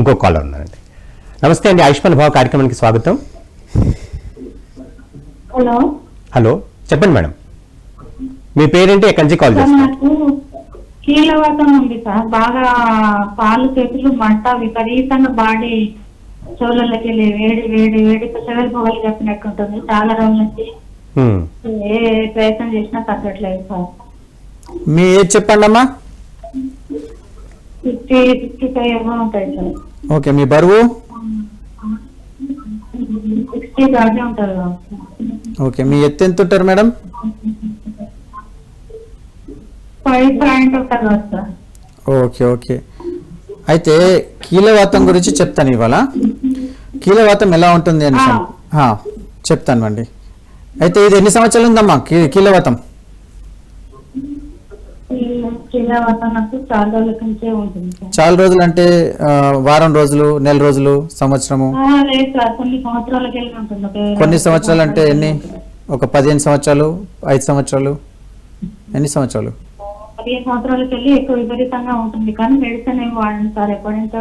ఇంకో కాలర్ ఉన్నారండి నమస్తే అండి ఆయుష్మాన్ భావ కార్యక్రమానికి స్వాగతం. హలో. హలో చెప్పండి మేడం. మీ పేరేంటి? ఎక్కడి నుంచి కాల్ నాకు కీలవాతం ఉంది సార్. బాగా పాలు చేతులు మంట విపరీతంగా బాడీ చోళ్ళకి వెళ్ళి వేడి వేడి వేడి చెవెలు పొగలు చెప్పినట్టు ఉంటుంది. చాలా రోజుల నుంచి. ఏ ప్రయత్నం చేసినా తగ్గట్లేదు సార్. మీ ఏజ్ చెప్పండి అమ్మా ఫిఫ్టీ ఫిఫ్టీ ఫైవ్ ఏమో ఉంటాయి సార్. ఓకే మీ బరువు. ఓకే మీ ఎత్తు ఎంత ఉంటారు మేడం? Okay okay. అయితే కీలవాతం గురించి చెప్తాను ఇవాళ. కీలవాతం ఎలా ఉంటుంది అని చెప్తాను అండి. అయితే ఇది ఎన్ని సంవత్సరాలు ఉందమ్మా? కీలవాతం? చాలా రోజుల అంటే వారం రోజులు నెల రోజులు సంవత్సరము? కొన్ని సంవత్సరాలు అంటే ఎన్ని? ఒక పదిహేను సంవత్సరాలు ఐదు సంవత్సరాలు ఎన్ని సంవత్సరాలు? పదిహేను సంవత్సరాలకి వెళ్ళి ఎక్కువ విపరీతంగా ఉంటుంది. కానీ మెడిసిన్ ఏం వాడండి సార్. ఎప్పటి నుంచో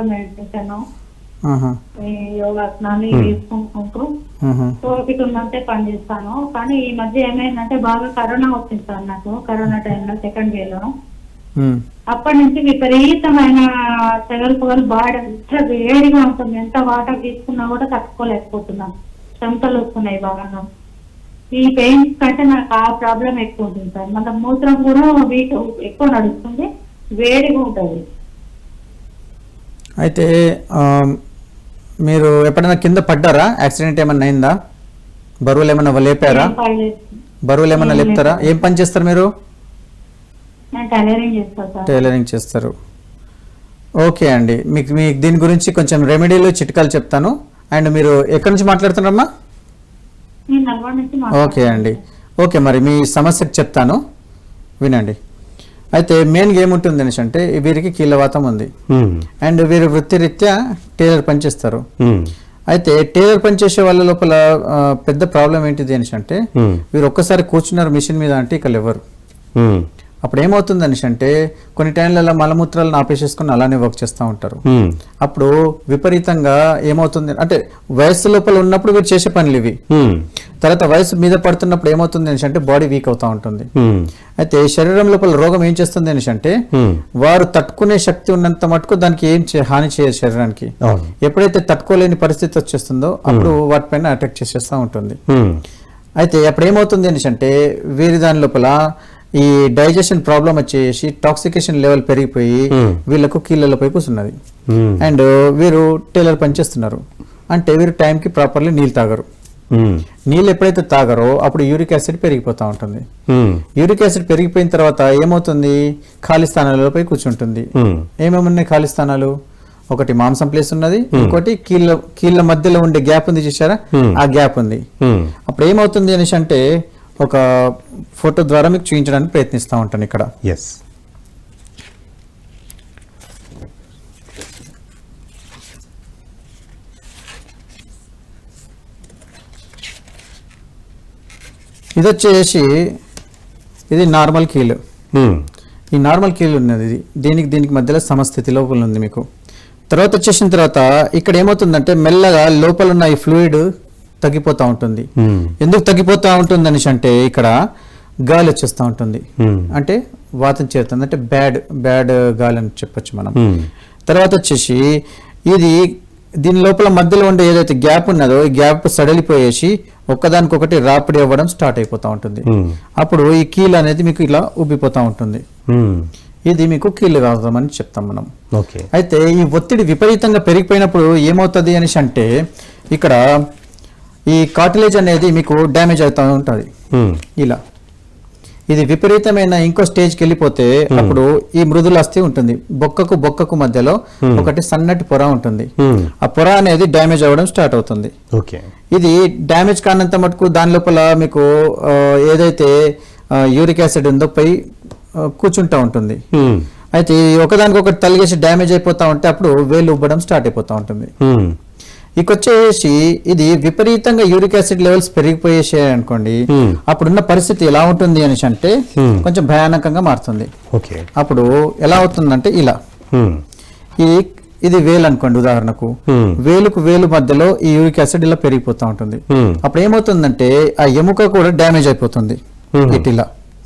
ఈ యోగాసనాలు ఆహా. ఓపిక ఉందంటే పని చేస్తాను. కానీ ఈ మధ్య ఏమైందంటే బాగా కరోనా వచ్చింది సార్ నాకు కరోనా టైంలో సెకండ్ వేవ్లో. అప్పటి నుంచి విపరీతమైన చెగలు పొగలు బాగా ఎంత వేడిగా ఉంటుంది. ఎంత వాటర్ తీసుకున్నా కూడా తట్టుకోలేకపోతున్నాను. చెమటలు వస్తున్నాయి బాగా. ఈ పెయిన్స్ కంటే నాకు ఆ ప్రాబ్లం ఎక్కువ ఉంటుంది సార్. మన మూత్రం కూడా వీక్ ఎక్కువ నడుస్తుంది. వేడిగా ఉంటుంది. అయితే మీరు ఎప్పుడైనా కింద పడ్డారా? యాక్సిడెంట్ ఏమన్నా అయిందా? బరువులు ఏమన్నా లేపారా. బరువులు ఏమన్నా ఏం లేపుతారా. ఏం పని చేస్తారు మీరు? టైలరింగ్ చేస్తారు. ఓకే అండి. మీకు మీకు దీని గురించి కొంచెం రెమెడీలు చిట్కాలు చెప్తాను. అండ్ మీరు ఎక్కడి నుంచి మాట్లాడుతున్నారమ్మా? ఓకే అండి. ఓకే మరి మీ సమస్యకు చెప్తాను. వినండి. అయితే మెయిన్గా ఏముంటుంది అనేసి అంటే వీరికి కీలవాతం ఉంది. అండ్ వీరు వృత్తిరీత్యా టైలర్ పనిచేస్తారు హ్మ్. అయితే టైలర్ పనిచేసే వాళ్ళ లోపల పెద్ద ప్రాబ్లం ఏంటిది అనేసి అంటే హ్మ్. వీరు ఒక్కసారి కూర్చున్నారు మిషన్ మీద అంటే ఇక ఎవరు. అప్పుడు ఏమవుతుంది అనేసి అంటే కొన్ని టైంలలో మలమూత్రాలను ఆపేసేసుకుని అలానే వర్క్ చేస్తూ ఉంటారు. అప్పుడు విపరీతంగా ఏమవుతుంది అంటే వయస్సు లోపల ఉన్నప్పుడు వీరు చేసే పనులు ఇవి. తర్వాత వయసు మీద పడుతున్నప్పుడు ఏమవుతుంది అనేసి అంటే బాడీ వీక్ అవుతూ ఉంటుంది. అయితే శరీరం లోపల రోగం ఏం చేస్తుంది అనేసి అంటే. వారు తట్టుకునే శక్తి ఉన్నంత మటుకు దానికి ఏం హాని చేయదు శరీరానికి. ఎప్పుడైతే తట్టుకోలేని పరిస్థితి వచ్చేస్తుందో అప్పుడు వాటిపైన అటాక్ చేసేస్తూ ఉంటుంది. అయితే అప్పుడు ఏమవుతుంది అనేసి అంటే వీరి దాని లోపల ఈ డైజెషన్ ప్రాబ్లం వచ్చేసి టాక్సికేషన్ లెవెల్ పెరిగిపోయి. వీళ్ళకు కీళ్ళలపై కూర్చున్నది. అండ్ వీరు టైలర్ పనిచేస్తున్నారు అంటే వీరు టైంకి ప్రాపర్లీ నీళ్ళు తాగరు. నీళ్ళు ఎప్పుడైతే తాగరో అప్పుడు యూరిక్ యాసిడ్ పెరిగిపోతూ ఉంటుంది. హ్మ్. యూరిక్ యాసిడ్ పెరిగిపోయిన తర్వాత ఏమవుతుంది? ఖాళీ స్థానాలపై కూర్చుంటుంది. హ్మ్. ఏమేమి ఉన్నాయి ఖాళీ స్థానాలు? ఒకటి మాంసం ప్లేస్ ఉన్నది ఇంకోటి కీళ్ళ కీళ్ళ మధ్యలో ఉండే గ్యాప్ ఉంది చూసారా Hmm. ఆ గ్యాప్ ఉంది. అప్పుడు ఏమవుతుంది అనేసి అంటే ఒక ఫోటో ద్వారా మీకు చూపించడానికి ప్రయత్నిస్తూ ఉంటాను ఇక్కడ. ఎస్ ఇది వచ్చేసి ఇది నార్మల్ కీలు. ఈ నార్మల్ కీలు ఉన్నది ఇది దీనికి దీనికి మధ్యలో సమస్థితి లోపల ఉంది మీకు తర్వాత వచ్చేసిన తర్వాత ఇక్కడ ఏమవుతుందంటే మెల్లగా లోపల ఉన్న ఈ ఫ్లూయిడ్ తగ్గిపోతూ ఉంటుంది. ఎందుకు తగ్గిపోతూ ఉంటుంది అనేసి అంటే ఇక్కడ గాలి వచ్చేస్తూ ఉంటుంది. అంటే వాతం చేరుతుంది అంటే బ్యాడ్ బ్యాడ్ గాలి అని చెప్పొచ్చు మనం. తర్వాత వచ్చేసి ఇది దీని లోపల మధ్యలో ఉండే ఏదైతే గ్యాప్ ఉన్నదో ఈ గ్యాప్ సడలిపోయేసి ఒక్కదానికొకటి రాపిడి అవ్వడం స్టార్ట్ అయిపోతూ ఉంటుంది హ్మ్. అప్పుడు ఈ కీలు అనేది మీకు ఇలా ఉబ్బిపోతూ ఉంటుంది హ్మ్. ఇది మీకు కీళ్ళు కావడం చెప్తాం మనం ఓకే అయితే ఈ ఒత్తిడి విపరీతంగా పెరిగిపోయినప్పుడు ఏమవుతుంది అనేసి అంటే ఇక్కడ ఈ కార్టిలేజ్ అనేది మీకు డ్యామేజ్ అవుతూ ఉంటుంది హ్మ్. ఇలా ఇది విపరీతమైన ఇంకో స్టేజ్కి వెళ్ళిపోతే అప్పుడు ఈ మృదుల అస్థి ఉంటుంది. బొక్కకు బొక్కకు మధ్యలో ఒకటి సన్నటి పొర ఉంటుంది. హ్మ్. ఆ పొర అనేది డ్యామేజ్ అవ్వడం స్టార్ట్ అవుతుంది. ఓకే. ఇది డ్యామేజ్ కానంత మటుకు దాని లోపల మీకు ఏదైతే యూరిక్ యాసిడ్ ఉందో పై కూర్చుంటా ఉంటుంది. అయితే ఒకదానికొకటి తలిగేసి డ్యామేజ్ అయిపోతా ఉంటే అప్పుడు వేలు ఉబ్బడం స్టార్ట్ అయిపోతా ఉంటుంది. ఇకొచ్చేసి ఇది విపరీతంగా యూరిక్ యాసిడ్ లెవెల్స్ పెరిగిపోయేసాయి అనుకోండి. అప్పుడున్న పరిస్థితి ఎలా ఉంటుంది అనేసి అంటే. కొంచెం భయానకంగా మారుతుంది అప్పుడు ఎలా అవుతుందంటే ఇలా. ఈ ఇది వేలు అనుకోండి ఉదాహరణకు. వేలుకు వేలు మధ్యలో ఈ యూరిక్ యాసిడ్ ఇలా పెరిగిపోతూ ఉంటుంది. అప్పుడు ఏమవుతుందంటే ఆ ఎముక కూడా డ్యామేజ్ అయిపోతుంది Hmm. ఇట్లా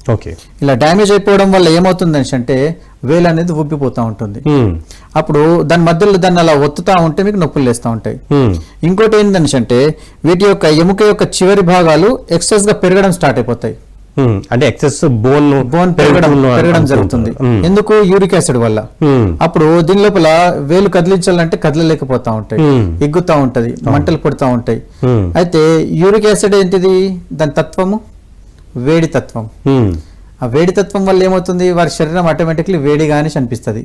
ఓకే. ఇలా డ్యామేజ్ అయిపోవడం వల్ల ఏమవుతుంది అంటే వేలు అనేది ఉబ్బిపోతూ ఉంటుంది. అప్పుడు దాని మధ్యలో దాన్ని అలా ఒత్తుతా ఉంటే మీకు నొప్పులు లేస్తూ ఉంటాయి. ఇంకోటి ఏంటంటే అంటే వీటి యొక్క ఎముక యొక్క చివరి భాగాలు ఎక్సెస్గా పెరగడం స్టార్ట్ అయిపోతాయి. అంటే ఎక్సెస్ బోన్ బోన్ పెరగడం పెరగడం జరుగుతుంది. ఎందుకు? యూరిక్ యాసిడ్ వల్ల. అప్పుడు దీని లోపల వేలు కదిలించాలంటే కదలలేకపోతా ఉంటాయి. ఎగ్గుతా ఉంటది మంటలు పుడతా ఉంటాయి. అయితే యూరిక్ యాసిడ్ ఏంటిది? దాని తత్వము? వేడి తత్వం ఆ వేడి తత్వం వల్ల ఏమవుతుంది? వారి శరీరం ఆటోమేటిక్లీ వేడిగా అనేసి అనిపిస్తుంది.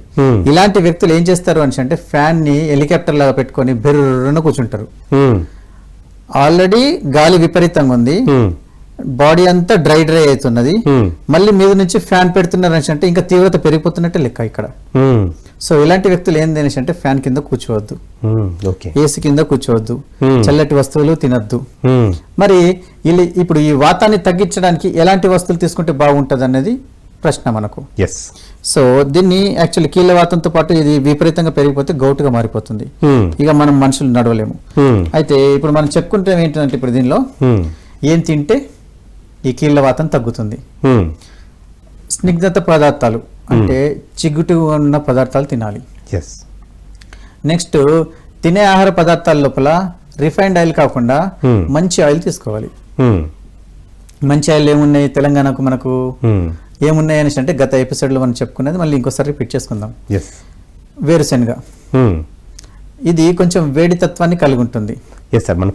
ఇలాంటి వ్యక్తులు ఏం చేస్తారు అని అంటే ఫ్యాన్ని హెలికాప్టర్ లాగా పెట్టుకొని బెర్రున కూర్చుంటారు. ఆల్రెడీ గాలి విపరీతంగా ఉంది. బాడీ అంతా డ్రై డ్రై అవుతున్నది. మళ్ళీ మీద నుంచి ఫ్యాన్ పెడుతున్నారు అనేసి అంటే ఇంకా తీవ్రత పెరిగిపోతున్నట్టే లెక్క ఇక్కడ. సో ఇలాంటి వ్యక్తులు ఏం అనేసి అంటే ఫ్యాన్ కింద కూర్చోవద్దు. ఓకే. ఏసీ కింద కూర్చోవద్దు. చల్లటి వస్తువులు తినద్దు. మరి ఇప్పుడు ఈ వాతాన్ని తగ్గించడానికి ఎలాంటి వస్తువులు తీసుకుంటే బాగుంటుంది అనేది ప్రశ్న మనకు. ఎస్ సో దీన్ని యాక్చువల్లీ కీళ్ళ వాతంతో పాటు ఇది విపరీతంగా పెరిగిపోతే గౌటుగా మారిపోతుంది. ఇక మనం మనుషులు నడవలేము. అయితే ఇప్పుడు మనం చెప్పుకుంటే ఏంటంటే ఇప్పుడు దీనిలో ఏం తింటే ఈ కీళ్ళ వాతం తగ్గుతుంది. స్నిగ్ధత పదార్థాలు అంటే చిగుటు ఉన్న పదార్థాలు తినాలి. ఎస్ నెక్స్ట్ తినే ఆహార పదార్థాల లోపల రిఫైన్డ్ ఆయిల్ కాకుండా. మంచి ఆయిల్ తీసుకోవాలి. మంచి ఆయిల్ ఏమున్నాయి తెలంగాణకు మనకు? ఏమున్నాయి అనేసి అంటే గత ఎపిసోడ్లో మనం చెప్పుకున్నది మళ్ళీ ఇంకోసారి రిపీట్ చేసుకుందాం. వేరుశనగ. ఇది కొంచెం వేడి తత్వాన్ని కలిగి ఉంటుంది. ఎస్ సార్ మన